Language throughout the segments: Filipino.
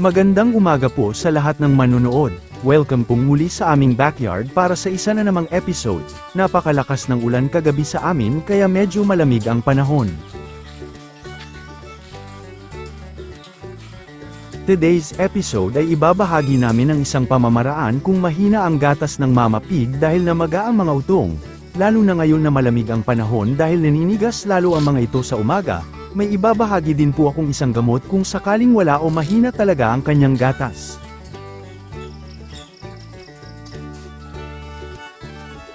Magandang umaga po sa lahat ng manunood. Welcome pong muli sa aming backyard para sa isa na namang episode. Napakalakas ng ulan kagabi sa amin kaya medyo malamig ang panahon. Today's episode ay ibabahagi namin ang isang pamamaraan kung mahina ang gatas ng mama pig dahil namaga ang mga utong, lalo na ngayon na malamig ang panahon dahil naninigas lalo ang mga ito sa umaga, may ibabahagi din po akong isang gamot kung sakaling wala o mahina talaga ang kanyang gatas.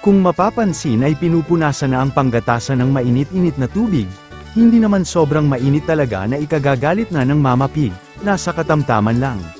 Kung mapapansin ay pinupunasan na ang panggatasan ng mainit-init na tubig, hindi naman sobrang mainit talaga na ikagagalit na ng mama pig, nasa katamtaman lang.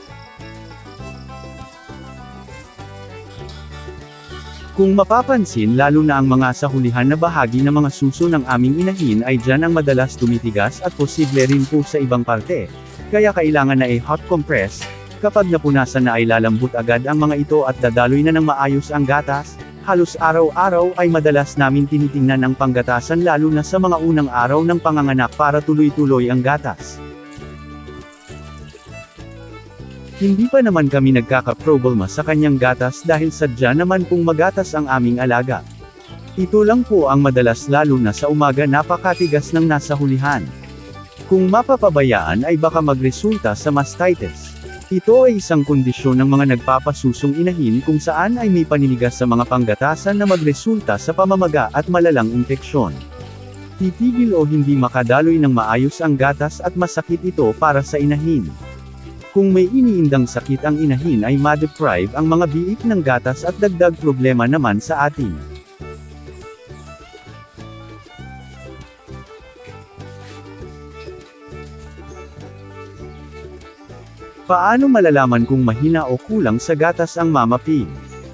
Kung mapapansin lalo na ang mga sa hulihan na bahagi ng mga suso ng aming inahin ay dyan ang madalas tumitigas at posible rin po sa ibang parte. Kaya kailangan na i-hot compress, kapag napunasan na ay lalambot agad ang mga ito at dadaloy na ng maayos ang gatas, halos araw-araw ay madalas namin tinitingnan ang panggatasan lalo na sa mga unang araw ng panganganak para tuloy-tuloy ang gatas. Hindi pa naman kami nagkakaproblema sa kanyang gatas dahil sadya naman pong magatas ang aming alaga. Ito lang po ang madalas lalo na sa umaga napakatigas ng nasa hulihan. Kung mapapabayaan ay baka magresulta sa mastitis. Ito ay isang kondisyon ng mga nagpapasusong inahin kung saan ay may paninigas sa mga panggatasan na magresulta sa pamamaga at malalang infeksyon. Titigil o hindi makadaloy ng maayos ang gatas at masakit ito para sa inahin. Kung may iniindang sakit ang inahin ay ma-deprive ang mga biik ng gatas at dagdag problema naman sa atin. Paano malalaman kung mahina o kulang sa gatas ang mama pig?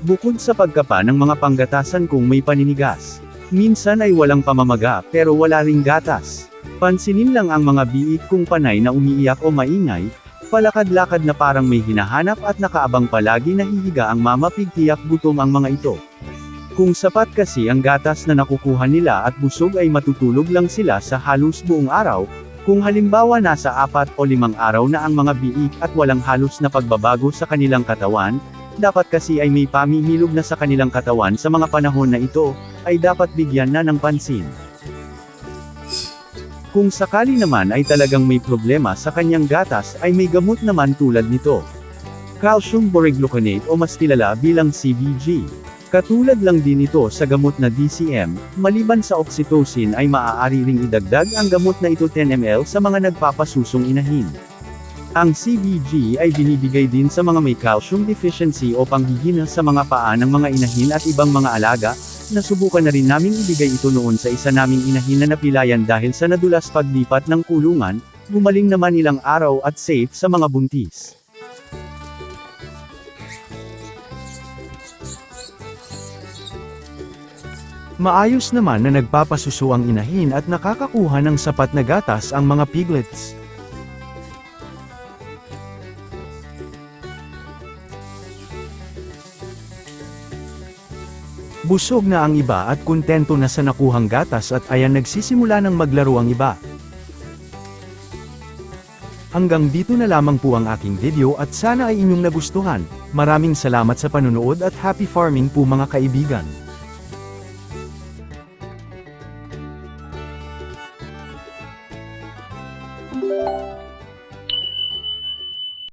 Bukod sa pagkapa ng mga panggatasan kung may paninigas. Minsan ay walang pamamaga pero wala ring gatas. Pansinin lang ang mga biik kung panay na umiiyak o maingay, palakad-lakad na parang may hinahanap at nakaabang palagi na hihiga ang mama pig tiyak gutom ang mga ito. Kung sapat kasi ang gatas na nakukuha nila at busog ay matutulog lang sila sa halos buong araw, kung halimbawa nasa apat o limang araw na ang mga biik at walang halos na pagbabago sa kanilang katawan, dapat kasi ay may pamimilog na sa kanilang katawan sa mga panahon na ito, ay dapat bigyan na ng pansin. Kung sakali naman ay talagang may problema sa kanyang gatas ay may gamot naman tulad nito. Calcium borygluconate o mas kilala bilang CBG. Katulad lang din ito sa gamot na DCM, maliban sa oxytocin ay maaari ring idagdag ang gamot na ito 10 ml sa mga nagpapasusong inahin. Ang CBG ay binibigay din sa mga may calcium deficiency o panghihina sa mga paa ng mga inahin at ibang mga alaga, nasubukan na rin naming ibigay ito noon sa isa naming inahin na napilayan dahil sa nadulas paglipat ng kulungan, gumaling naman ilang araw at safe sa mga buntis. Maayos naman na nagpapasuso ang inahin at nakakakuha ng sapat na gatas ang mga piglets. Busog na ang iba at kontento na sa nakuhang gatas at ayan nagsisimula ng maglaro ang iba. Hanggang dito na lamang po ang aking video at sana ay inyong nagustuhan. Maraming salamat sa panunood at happy farming po mga kaibigan.